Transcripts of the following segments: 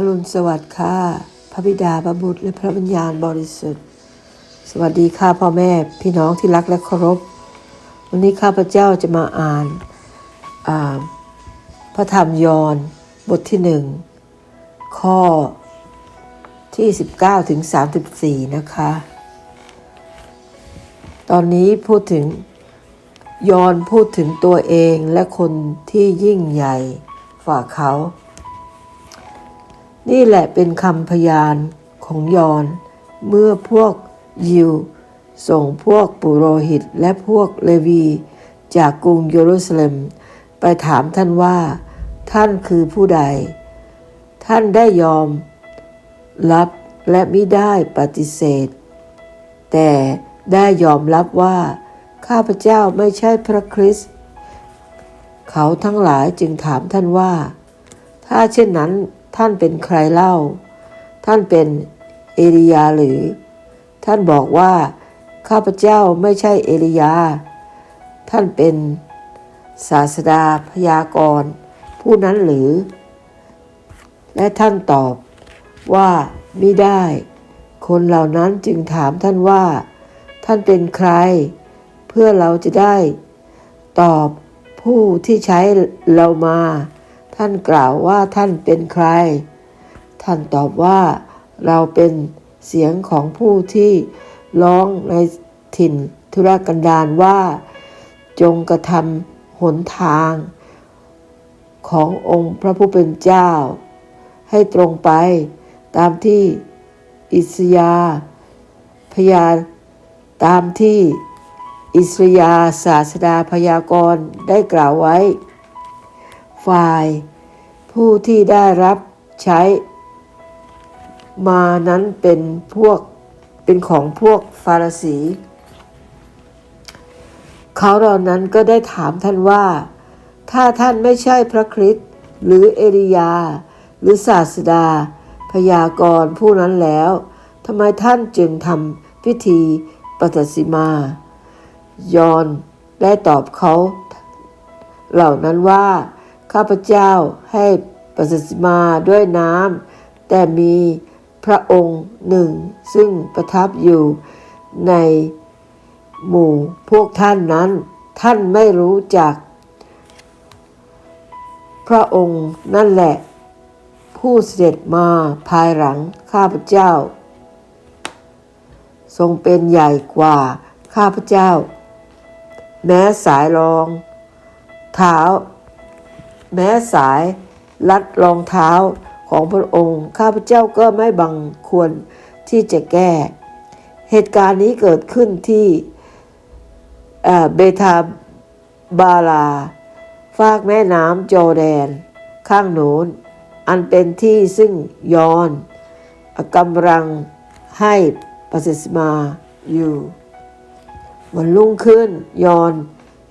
อรุณสวัสดิ์ค่ะพระบิดาพระบุตรและพระวิญญาณบริสุทธิ์ สวัสดีค่ะพ่อแม่พี่น้องที่รักและเคารพ วันนี้ข้าพเจ้าจะมาอ่านาพระธรรมยอห์นบทที่หนึ่งข้อที่19ถึง34 นะคะ ตอนนี้พูดถึงยอนพูดถึงตัวเองและคนที่ยิ่งใหญ่ฝ่าเขา นี่แหละเป็นคำพยานของยอห์นเมื่อพวกยิว ส่งพวกปุโรหิตและพวกเลวี จากกรุงเยรูซาเล็ม ไปถามท่านว่า ท่านคือผู้ใด ท่านได้ยอม รับและไมิได้ปฏิเสธ แต่ได้ยอมรับว่า ข้าพเจ้าไม่ใช่พระคริสต์เขาทั้งหลายจึงถามท่านว่า ถ้าเช่นนั้น ท่านเป็นใครเล่า ท่านเป็นเอลียาหรือ ท่านบอกว่า ข้าพเจ้าไม่ใช่เอลียา ท่านเป็นศาสดาพยากรณ์ผู้นั้นหรือ และท่านตอบว่าไมิได้ คนเหล่านั้นจึงถามท่านว่า ท่านเป็นใคร เพื่อเราจะได้ ตอบผู้ที่ใช้เรามา ท่านกล่าวว่าท่านเป็นใคร ท่านตอบว่าเราเป็นเสียงของผู้ที่ร้องในถิ่นธุรกันดารว่า จงกระทำหนทาง ขององค์พระผู้เป็นเจ้า ให้ตรงไปตามที่อิสยาพยาตามที่อิสยาศาสดาพยากรณ์ได้กล่าวไว้ ฝ่าย ผู้ที่ได้รับใช้ มานั้นเป็นพวกเป็นของพวกฟาริสีเขาเหล่านั้นก็ได้ถามท่านว่า ถ้าท่านไม่ใช่พระคริสต์หรือเอลียา หรือศาสดา พยากรณ์ผู้นั้นแล้วทำไมท่านจึงทำพิธีปฏิสิมา ยอนได้ตอบเขา เหล่านั้นว่า ข้าพเจ้าให้ปฏิสิมาด้วยน้ำแต่มีพระองค์หนึ่ง ซึ่งประทับอยู่ในหมู่พวกท่านนั้น ท่านไม่รู้จัก พระองค์นั่นแหละ ผู้เสด็จมาภายหลังข้าพเจ้า ทรงเป็นใหญ่กว่าข้าพเจ้า แม้สายรอง เท้า แม้สายลัดรองเท้าของพระองค์ ข้าพเจ้าก็ไม่บังควรที่จะแก้ เหตุการณ์นี้เกิดขึ้นที่เบธาบาลา ฟากแม่น้ำโจแดน ข้างโน้น อันเป็นที่ซึ่งยอนกำลังให้ปฏิสมาอยู่ วันรุ่งขึ้นยอน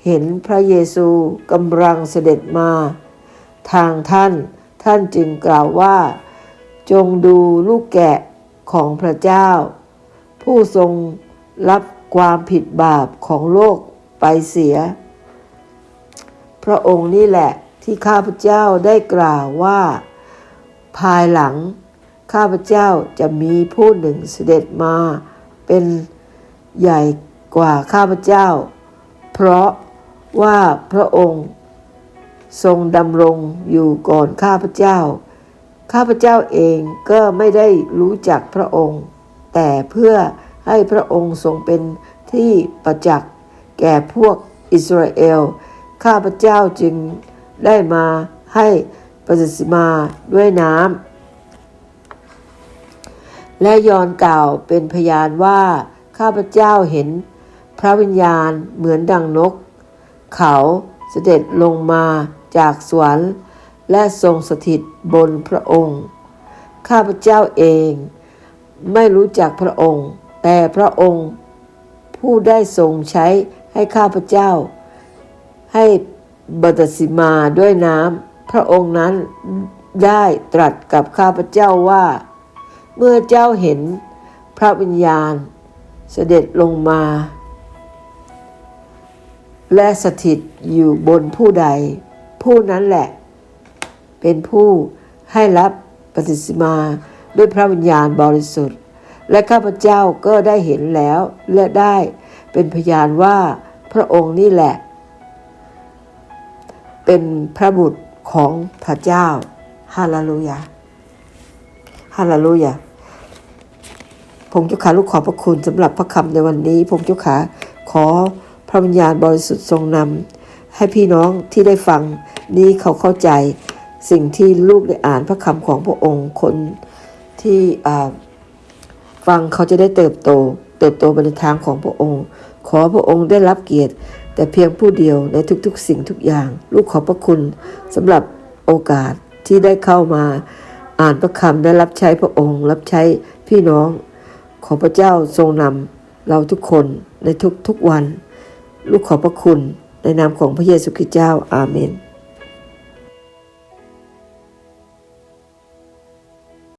เห็นพระเยซูกำลังเสด็จมา ทางท่าน ท่านจึงกล่าวว่า จงดูลูกแกะของพระเจ้า ผู้ทรงรับความผิดบาปของโลกไปเสีย พระองค์นี่แหละที่ข้าพเจ้าได้กล่าวว่า ภายหลัง ข้าพเจ้าจะมีผู้หนึ่งเสด็จมา เป็นใหญ่กว่าข้าพเจ้า เพราะว่าพระองค์ ทรงดำรงอยู่ก่อนข้าพเจ้า ข้าพเจ้าเองก็ไม่ได้รู้จักพระองค์ แต่เพื่อให้พระองค์ทรงเป็นที่ประจักษ์แก่พวกอิสราเอล ข้าพเจ้าจึงได้มาให้ปฏิสิมาด้วยน้ำ และยอนกล่าวเป็นพยานว่า ข้าพเจ้าเห็นพระวิญญาณเหมือนดังนก เขาเสด็จลงมา จากสวรรค์ และทรงสถิตบนพระองค์ ข้าพเจ้าเอง ไม่รู้จักพระองค์ แต่พระองค์ ผู้ได้ทรงใช้ให้ข้าพเจ้า ให้บัตสิมาด้วยน้ำพระองค์นั้นได้ตรัสกับข้าพเจ้าว่า เมื่อเจ้าเห็นพระวิญญาณ เสด็จลงมา และสถิตอยู่บนผู้ใด ผู้นั้นแหละ เป็นผู้ให้รับปฏิสิมาด้วยพระวิญญาณบริสุทธิ์ และข้าพเจ้าก็ได้เห็นแล้วและได้เป็นพยานว่าพระองค์นี่แหละ เป็นพระบุตรของพระเจ้าฮาเลลูยาฮาเลลูยาผมเจ้าขาลูกขอบพระคุณสำหรับพระคำในวันนี้ ผมเจ้าขาขอพระวิญญาณบริสุทธิ์ทรงนำให้พี่น้องที่ได้ฟัง นี้เขาเข้าใจสิ่งที่ลูกได้อ่านพระคำของพระองค์คนที่ฟังเขาจะได้เติบโต เติบโตไปในทางของพระองค์ ขอพระองค์ได้รับเกียรติ แต่เพียงผู้เดียวในทุกๆ สิ่งทุกอย่าง ลูกขอบพระคุณสำหรับโอกาสที่ได้เข้ามาอ่านพระคำได้รับใช้พระองค์ รับใช้พี่น้อง ขอพระเจ้าทรงนำเราทุกคนในทุกๆวัน ลูกขอบพระคุณในนามของพระเยซูคริสต์เจ้าอาเมน